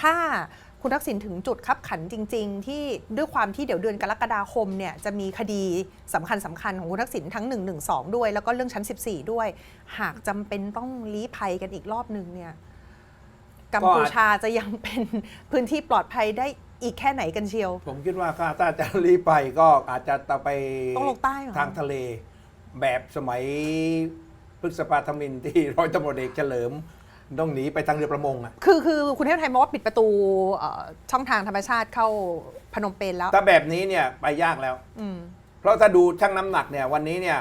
ถ้าคุณทักษิณถึงจุดคับขันจริง ๆ ที่ด้วยความที่เดี๋ยวเดือนกรกฎาคมเนี่ยจะมีคดีสำคัญสคัญๆของคุณทักษิณทั้ง 1 1 2 ด้วย แล้วก็เรื่องชั้น 14 ด้วย หากจำเป็นต้องลี้ภัยกันอีกรอบหนึ่งเนี่ยกัมพูชาจะยังเป็นพื้นที่ปลอดภัยได้อีกแค่ไหนกันเชียว ผมคิดว่าถ้าจะรีบไปก็อาจจะต้องไปต้องลงใต้เหรอทางทะเล แบบสมัยพฤษภาธมินที่ร้อยตำรวจเอกเฉลิม ต้องหนีไปทางเรือประมงอะคือคือคุณเทพไทยมองว่าปิดประตูเอ่อช่องทางธรรมชาติเข้าพนมเปญแล้ว ถ้าแบบนี้เนี่ยไปยากแล้ว อืม เพราะถ้าดูชั่งน้ำหนักเนี่ยวันนี้เนี่ย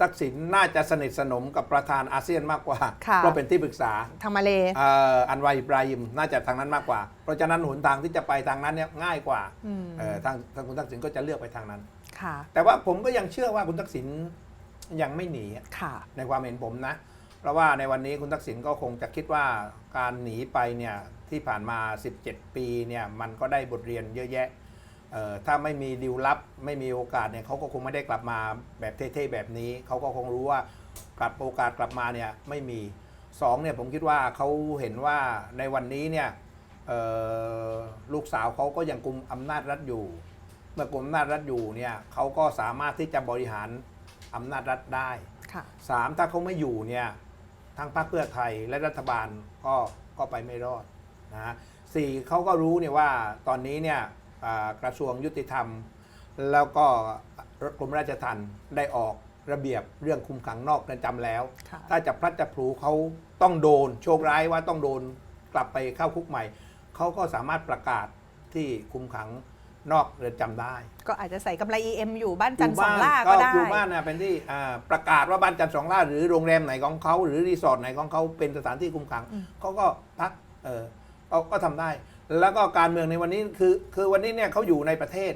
ทักษิณน่าจะสนิทสนมกับประธานอาเซียนมากกว่า ค่ะ เพราะเป็นที่ปรึกษาทางมาเลเอ่ออันวาอิบราฮิมน่าจะทางนั้นมากกว่า เพราะฉะนั้นหนทางที่จะไปทางนั้นเนี่ยง่ายกว่าอืมเอ่อทางทางคุณทักษิณก็จะเลือกไปทางนั้น ค่ะ แต่ว่าผมก็ยังเชื่อว่าคุณทักษิณยังไม่หนีค่ะ ในความเห็นผมนะ เพราะว่าในวันนี้คุณทักษิณก็คงจะคิดว่าการหนีไปเนี่ยที่ผ่านมา 17 ปีเนี่ยมันก็ได้บทเรียนเยอะแยะเอ่อถ้าไม่มีดิวลับไม่มีโอกาสเนี่ยเขาก็คงไม่ได้กลับมาแบบเท่ๆแบบนี้ เขาก็คงรู้ว่ากลับโอกาสกลับมาเนี่ยไม่มีสองเนี่ยผมคิดว่าเขาเห็นว่าในวันนี้เนี่ยเอ่อลูกสาวเขาก็ยังกุมอำนาจรัฐอยู่ เมื่อกุมอำนาจรัฐอยู่เนี่ยเขาก็สามารถที่จะบริหารอำนาจรัฐได้ค่ะสามถ้าเขาไม่อยู่เนี่ย ทั้งพรรคเพื่อไทยและรัฐบาลก็ก็ไปไม่รอดนะฮะสี่เขาก็รู้เนี่ยว่าตอนนี้เนี่ยอ่ากระทรวงยุติธรรม แล้วก็กรมราชทัณฑ์ได้ออกระเบียบเรื่องคุมขังนอกเรือนจำแล้วค่ะถ้าจะพลัดจะพลูเขาต้องโดน โชคร้ายว่าต้องโดนกลับไปเข้าคุกใหม่ เขาก็สามารถประกาศที่คุมขัง นอกเรือนจำได้ก็อาจจะใส่กำไร EM อยู่บ้านจันทร์สองยู่บ้ล่าก็ได้อยู่บ้านนะเป็นที่อ่าประกาศว่าบ้านจันทร์สองล่า หรือโรงแรมไหนของเขาหรือรีสอร์ทไหนของเขาเป็นสถานที่คุมขังอืมเขาก็พักเออเขาก็ทำได้ แล้วก็การเมืองในวันนี้คือ คือวันนี้เนี่ยเขาอยู่ในประเทศ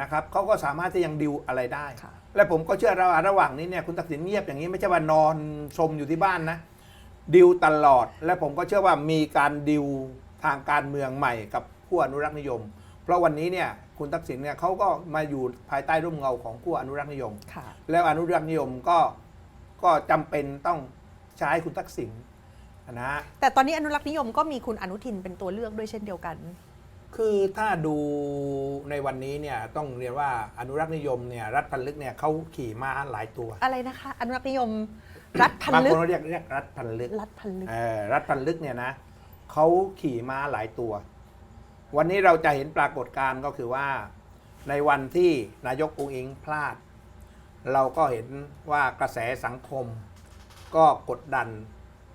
นะครับเขาก็สามารถที่ยังดิวอะไรได้ค่ะและผมก็เชื่อระหว่างระหว่างนี้เนี่ยคุณตักสินเงียบอย่างนี้ไม่ใช่ว่านอนชมอยู่ที่บ้านนะดิวตลอด และผมก็เชื่อว่ามีการดิวทางการเมืองใหม่กับผู้อนุรักษ์นิยม เพราะวันนี้เนี่ยคุณทักษิณเนี่ยเขาก็มาอยู่ภายใต้ร่มเงาของผู้อนุรักษ์นิยม ค่ะ แล้วอนุรักษ์นิยมก็ก็จำเป็นต้องใช้คุณทักษิณนะฮะ แต่ตอนนี้อนุรักษ์นิยมก็มีคุณอนุทินเป็นตัวเลือกด้วยเช่นเดียวกัน คือถ้าดูในวันนี้เนี่ยต้องเรียนว่าอนุรักษ์นิยมเนี่ยรัฐพันลึกเนี่ยเขาขี่ม้าหลายตัวอะไรนะคะ อนุรักษ์นิยม รัฐพันบางลึคกนเรียกเรียกรัฐพันลึกรัฐพันลึก เออรัฐพันลึกเนี่ยนะเขาขี่ม้าหลายตัว วันนี้เราจะเห็นปรากฏการณ์ก็คือว่า ในวันที่นายกองอิงพลาด เราก็เห็นว่ากระแสสังคม ก็กดดัน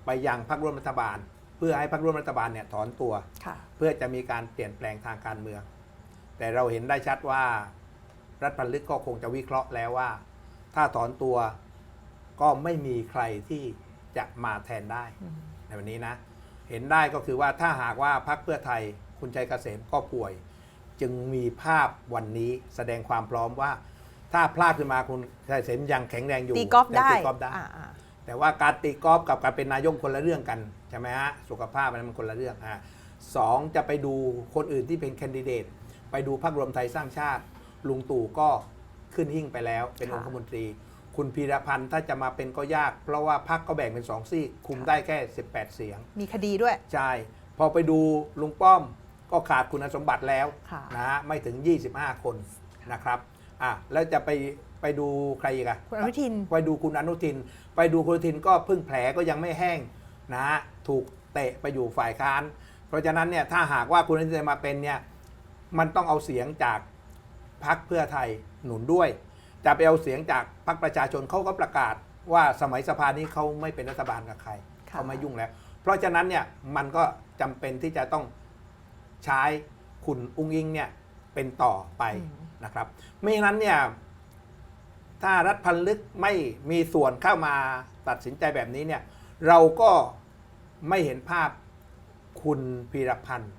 ไปยังพรรคร่วมรัฐบาล เพื่อให้พรรคร่วมรัฐบาลเนี่ยถอนตัวค่ะเพื่อจะมีการเปลี่ยนแปลงทางการเมือง แต่เราเห็นได้ชัดว่า รัฐพันลึกก็คงจะวิเคราะห์แล้วว่า ถ้าถอนตัวก็ไม่มีใครที่จะมาแทนได้อืมในวันนี้นะ เห็นได้ก็คือว่าถ้าหากว่าพรรคเพื่อไทย คุณชัยเกษมก็ป่วย จึงมีภาพวันนี้แสดงความพร้อมว่า ถ้าพลาดขึ้นมาคุณชัยเกษมยังแข็งแรงอยู่ตีกอล์ฟยังได้ตีกอล์ฟได้อ่าอ่าแต่ว่าการตีกอล์ฟกับการเป็นนายกคนละเรื่องกันใช่ไหมฮะสุขภาพมันคนละเรื่องอะสองจะไปดูคนอื่นที่เป็นแคนดิเดต ไปดูพรรครวมไทยสร้างชาติ ลุงตู่ก็ขึ้นหิ่งไปแล้ว เป็นองคมนตรี คุณพีรพันธ์ถ้าจะมาเป็นก็ยาก เพราะว่าพรรคก็แบ่งเป็นสองซีกคุมได้แค่ 18 เสียง มีคดีด้วย ใช่ พอไปดูลุงป้อม ก็ขาดคุณสมบัติแล้วค่ะ นะฮะไม่ถึง 25 คนนะครับอะแล้วจะไปไปดูใครอีกอะคุณอนุทิน ไปดูคุณอนุทิน ไปดูคุณอนุทินก็เพึ่งแผลก็ยังไม่แห้งนะฮะถูกเตะไปอยู่ฝ่ายค้าน เพราะฉะนั้นเนี่ยถ้าหากว่าคุณอนุทินมาเป็นเนี่ยมันต้องเอาเสียงจากพรรคเพื่อไทยหนุนด้วย จะไปเอาเสียงจากพรรคประชาชนเขาก็ประกาศว่าสมัยสภานี้เขาไม่เป็นรัฐบาลกับใครค่ะ เขาไม่ยุ่งแล้ว เพราะฉะนั้นเนี่ยมันก็จำเป็นที่จะต้อง ใช้คุณอุ้งอิงเนี่ยเป็นต่อไปอืมนะครับ ไม่อย่างนั้นเนี่ยถ้ารัฐพันลึกไม่มีส่วนเข้ามาตัดสินใจแบบนี้เนี่ยเราก็ไม่เห็นภาพคุณพีรพันธ์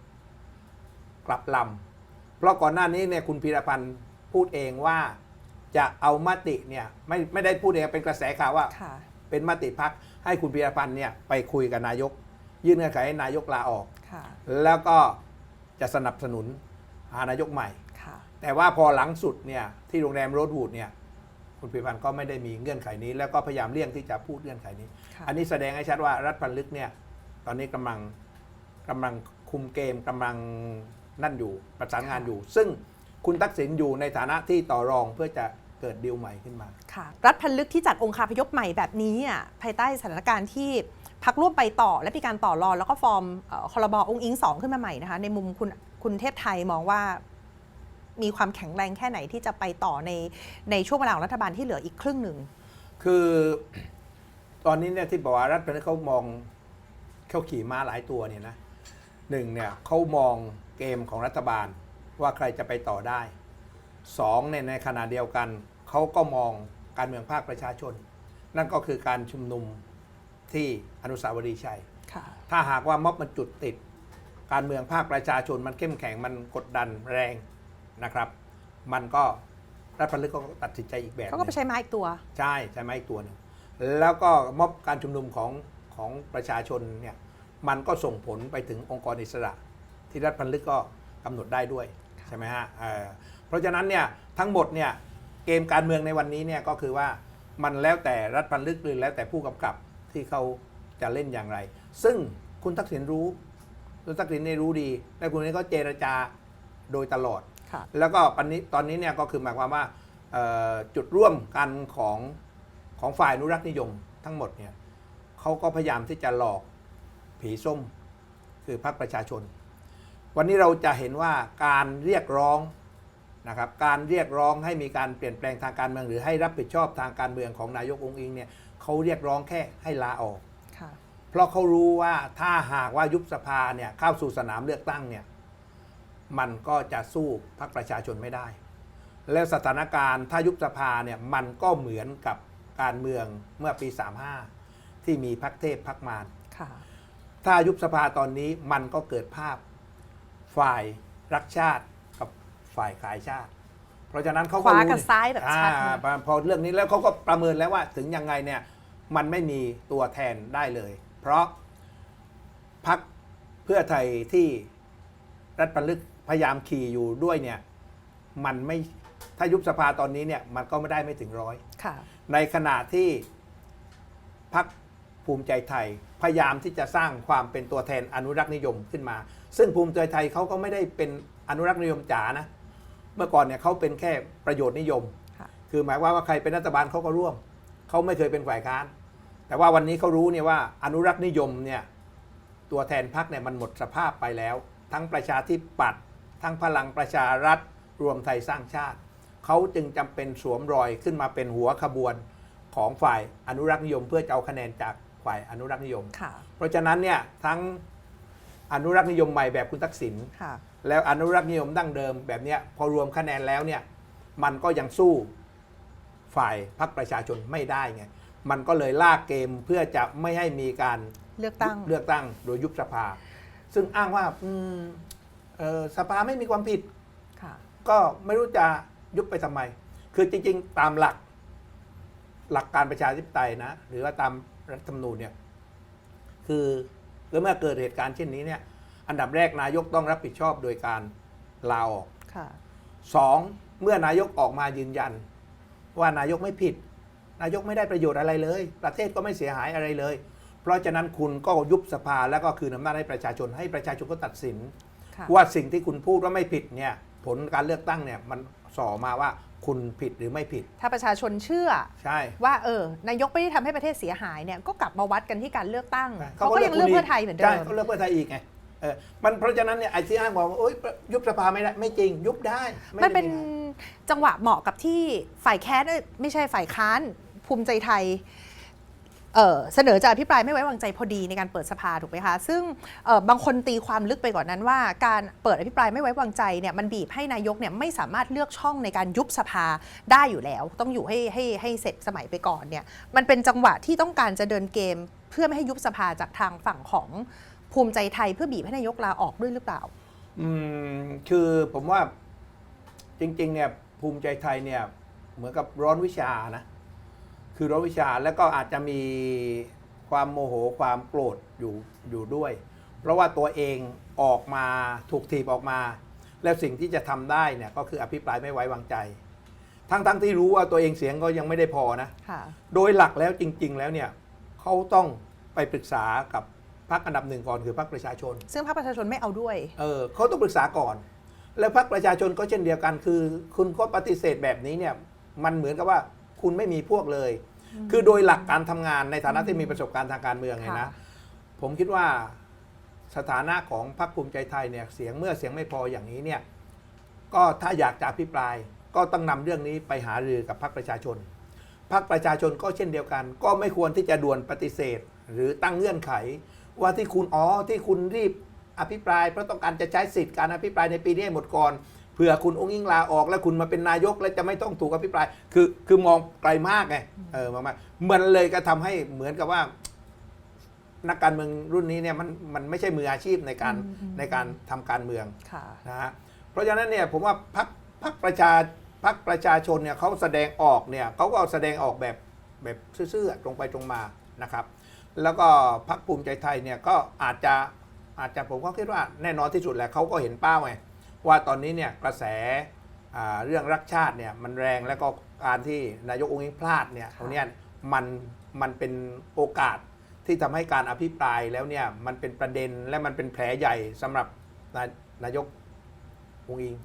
กลับลำเพราะก่อนหน้านี้เนี่ยคุณพีรพันธ์พูดเองว่าจะเอามติเนี่ยไม่ไม่ได้พูดเองเป็นกระแสข่าวว่าค่ะเป็นมติพักให้คุณพีรพันธ์เนี่ยไปคุยกับนายก ยื่นเงื่อนไขให้นายกลาออกค่ะแล้วก็ จะสนับสนุนหานายกใหม่ ค่ะ แต่ว่าพอหลังสุดเนี่ยที่โรงแรมโรดวูดเนี่ยคุณพีรพันธ์ก็ไม่ได้มีเงื่อนไขนี้ แล้วก็พยายามเลี่ยงที่จะพูดเงื่อนไขนี้ ค่ะ อันนี้แสดงให้ชัดว่ารัฐพันลึกเนี่ยตอนนี้กำลังกำลังคุมเกมกำลังนั่นอยู่ประสานงานอยู่ ซึ่งคุณทักษิณอยู่ในฐานะที่ต่อรองเพื่อจะเกิดดีลใหม่ขึ้นมา ค่ะ รัฐพันลึกที่จัดองค์คาพยพใหม่แบบนี้อะภายใต้สถานการณ์ที่ พักร่วมไปต่อและมีการต่อรองแล้วก็ฟอร์มเอ่อคอรบองค์อิงสองขึ้นมาใหม่นะคะในมุมคุณคุณเทพไทยมองว่ามีความแข็งแรงแค่ไหนที่จะไปต่อในในช่วงเวลาของรัฐบาลที่เหลืออีกครึ่งหนึ่ง คือตอนนี้เนี่ยที่บอกว่ารัฐเป็นเขามองเขาขี่ม้าหลายตัวเนี่ยนะหนึ่งเนี่ยเขามองเกมของรัฐบาลว่าใครจะไปต่อได้สองเนี่ยในขณะเดียวกัน เขาก็มองการเมืองภาคประชาชน นั่นก็คือการชุมนุม ที่อนุสาวรีย์ชัย ค่ะ ถ้าหากว่าม็อบมันจุดติด การเมืองภาคประชาชนมันเข้มแข็งมันกดดันแรงนะครับ มันก็รัฐพันลึกก็ตัดสินใจอีกแบบหเขานึ่ก็งไปใช้ไม้อีกตัว ใช่ใช่ไหมอีกตัวหนึ่งแล้วก็ม็อบการชุมนุมของของประชาชนเนี่ยมันก็ส่งผลไปถึงองค์กรอิสระ ที่รัฐพันลึกก็กำหนดได้ด้วยใช่ไหมฮะเอ่อเพราะฉะนั้นเนี่ยทั้งหมดเนี่ยเกมการเมืองในวันนี้เนี่ยก็คือว่ามันแล้วแต่รัฐพันลึกหรือแล้วแต่ผู้กำกับ ที่เขาจะเล่นอย่างไร ซึ่งคุณทักษิณรู้คุณทักษิณเนี่ยรู้ดี และคุณนี่ก็เจรจาโดยตลอดค่ะแล้วก็ปันนี้ตอนนี้เนี่ยก็คือหมายความว่าเอ่อจุดร่วมกันของของฝ่ายอนุรักษ์นิยมทั้งหมดเนี่ยเขาก็พยายามที่จะหลอกผีส้มคือพรรคประชาชน วันนี้เราจะเห็นว่าการเรียกร้องนะครับการเรียกร้องให้มีการเปลี่ยนแปลงทางการเมืองหรือให้รับผิดชอบทางการเมืองของนายกองค์อิงเนี่ย เขาเรียกร้องแค่ให้ลาออก ค่ะ เพราะเขารู้ว่าถ้าหากว่ายุบสภาเนี่ยเข้าสู่สนามเลือกตั้งเนี่ยมันก็จะสู้พรรคประชาชนไม่ได้ แล้วสถานการณ์ถ้ายุบสภาเนี่ยมันก็เหมือนกับการเมืองเมื่อปี 35 ที่มีพรรคเทพพรรคมาร ค่ะ ถ้ายุบสภาตอนนี้มันก็เกิดภาพฝ่ายรักชาติกับฝ่ายขายชาติ เพราะฉะนั้นเขาขก็วารู้กับซ้ายแบบชัดอ่านะ พอเรื่องนี้แล้วเขาก็ประเมินแล้วว่าถึงยังไงเนี่ยมันไม่มีตัวแทนได้เลย เพราะพักเพื่อไทยที่รัฐประลึกพยายามขี่อยู่ด้วยเนี่ยมันไม่ถ้ายุบสภาตอนนี้เนี่ยมันก็ไม่ได้ไม่ถึงร้อย ค่ะ ในขณะที่พักภูมิใจไทย พยายามที่จะสร้างความเป็นตัวแทนอนุรักษ์นิยมขึ้นมา ซึ่งภูมิใจไทยเขาก็ไม่ได้เป็นอนุรักษ์นิยมจ๋านะ เมื่อก่อนเนี่ยเขาเป็นแค่ประโยชน์นิยมค่ะคือหมายว่าว่าใครเป็นรัฐบาลเขาก็ร่วม เขาไม่เคยเป็นฝ่ายค้าน แต่ว่าวันนี้เขารู้เนี่ยว่าอนุรักษ์นิยมเนี่ยตัวแทนพรรคเนี่ยมันหมดสภาพไปแล้ว ทั้งประชาธิปัตย์ทั้งพลังประชารัฐรวมไทยสร้างชาติ เขาจึงจำเป็นสวมรอยขึ้นมาเป็นหัวขบวนของฝ่ายอนุรักษ์นิยม เพื่อจะเอาคะแนนจากฝ่ายอนุรักษ์นิยมค่ะเพราะฉะนั้นเนี่ยทั้งอนุรักษ์นิยมใหม่แบบคุณทักษิณค่ะ แล้วอนุรักษ์นิยมดั้งเดิมแบบเนี้ยพอรวมคะแนนแล้วเนี่ยมันก็ยังสู้ฝ่ายพรรคประชาชนไม่ได้ไงมันก็เลยลากเกมเพื่อจะไม่ให้มีการเลือกตั้งเลือกตั้งโดยยุบสภา ซึ่งอ้างว่าอืมเอ่อสภาไม่มีความผิดค่ะก็ไม่รู้จะยุบไปทำไม คือจริง ๆ ตามหลัก หลักการประชาธิปไตยนะ หรือว่าตามรัฐธรรมนูญเนี่ย คือเมื่อเกิดเหตุการณ์เช่นนี้เนี่ย อันดับแรกนายกต้องรับผิดชอบโดยการลาออกค่ะสองเมื่อนายกออกมายืนยัน ว่านายกไม่ผิด นายกไม่ได้ประโยชน์อะไรเลย ประเทศก็ไม่เสียหายอะไรเลย เพราะฉะนั้นคุณก็ยุบสภาแล้วก็คืนอำนาจให้ประชาชนให้ประชาชนก็ตัดสินค่ะว่าสิ่งที่คุณพูดว่าไม่ผิดเนี่ยผลการเลือกตั้งเนี่ยมันส่อมาว่าคุณผิดหรือไม่ผิด ถ้าประชาชนเชื่อใช่ว่าเออนายกไม่ได้ทำให้ประเทศเสียหายเนี่ยก็กลับมาวัดกันที่การเลือกตั้งใช่เขาก็ยังเลือกเพื่อไทยเหมือนเดิใช่มเขาเลือกเพื่อไทยอีกไง เออมันเพราะฉะนั้นเนี่ยไอ้ที่อ้างบอกว่าโอ๊ยยุบสภาไม่ได้ไม่จริงยุบได้ไมันเป็นได้ปัญหาจังหวะเหมาะกับที่ฝ่ายแค้นเอ้ยไม่ใช่ฝ่ายค้านภูมิใจไทยเอ่อเสนอจะอภิปรายไม่ไว้วางใจพอดีในการเปิดสภาถูกไหมคะ ซึ่งเอ่อบางคนตีความลึกไปกว่านนั้นว่า การเปิดอภิปรายไม่ไว้วางใจเนี่ยมันบีบให้นายกเนี่ยไม่สามารถเลือกช่องในการยุบสภาได้อยู่แล้ว ต้องอยู่ให้ให้ให้เสร็จสมัยไปก่อนเนี่ยมันเป็นจังหวะที่ต้องการจะเดินเกมเพื่อไม่ให้ยุบสภาจากทางฝั่งของ ภูมิใจไทยเพื่อบีบให้นายกลาออกด้วยหรือเปล่า อืมคือผมว่าจริง ๆ เนี่ยภูมิใจไทยเนี่ย เหมือนกับร้อนวิชานะ คือร้อนวิชาแล้วก็อาจจะมีความโมโหความโกรธอยู่อยู่ด้วย เพราะว่าตัวเองออกมาถูกถีบออกมา แล้วสิ่งที่จะทำได้เนี่ยก็คืออภิปรายไม่ไว้วางใจ ทั้งทั้งที่รู้ว่าตัวเองเสียงก็ยังไม่ได้พอนะค่ะโดยหลักแล้วจริง ๆ แล้วเนี่ยเขาต้องไปปรึกษากับ พักอันดับหนึ่งก่อนคือพักประชาชน ซึ่งภาคประชาชนไม่เอาด้วย เออเขาต้องปรึกษาก่อน แล้วพักประชาชนก็เช่นเดียวกัน คือคุณก็ปฏิเสธแบบนี้เนี่ยมันเหมือนกับว่าคุณไม่มีพวกเลย คือโดยหลักการทำงานในฐานะที่มีประสบการณ์ทางการเมืองเนี่ยนะค่ะผมคิดว่าสถานะของพรรคภูมิใจไทยเนี่ยเสียงเมื่อเสียงไม่พออย่างนี้เนี่ยก็ถ้าอยากจะอภิปราย ก็ต้องนำเรื่องนี้ไปหารือกับพรรคประชาชนพรรคประชาชนก็เช่นเดียวกัน ก็ไม่ควรที่จะด่วนปฏิเสธ หรือตั้งเงื่อนไข ว่าที่คุณอ๋อที่คุณรีบอภิปรายเพราะต้องการจะใช้สิทธิ์การอภิปรายในปีนี้ให้หมดก่อนเผื่อคุณองค์อิงลาออกแล้วคุณมาเป็นนายกแล้วจะไม่ต้องถูกอภิปราย คือคือมองไกลมากไงเออมากๆมันเลยก็ทำให้เหมือนกับว่า นักการเมืองรุ่นนี้เนี่ยมันมันไม่ใช่มืออาชีพในการอืมอืมในการทำการเมืองค่ะนะฮะเพราะฉะนั้นเนี่ยผมว่าพักพักประชาพักประชาชนเนี่ยเขาแสดงออกเนี่ยเขาก็แสดงออกแบบแบบซื่อๆตรงไปตรงมานะครับ แล้วก็พักภูมิใจไทยเนี่ยก็อาจจะอาจจะผมก็คิดว่าแน่นอนที่สุดแหละเขาก็เห็นเป้าไงว่าตอนนี้เนี่ยกระแสเรื่องรักชาติเนี่ยมันแรงแล้วก็การที่นายกองค์อิงพลาดเนี่ยตรงเนี้ยมันมันเป็นโอกาสที่ทำให้การอภิปรายแล้วเนี่ยมันเป็นประเด็นและมันเป็นแผลใหญ่สำหรับนายนายกองค์อิง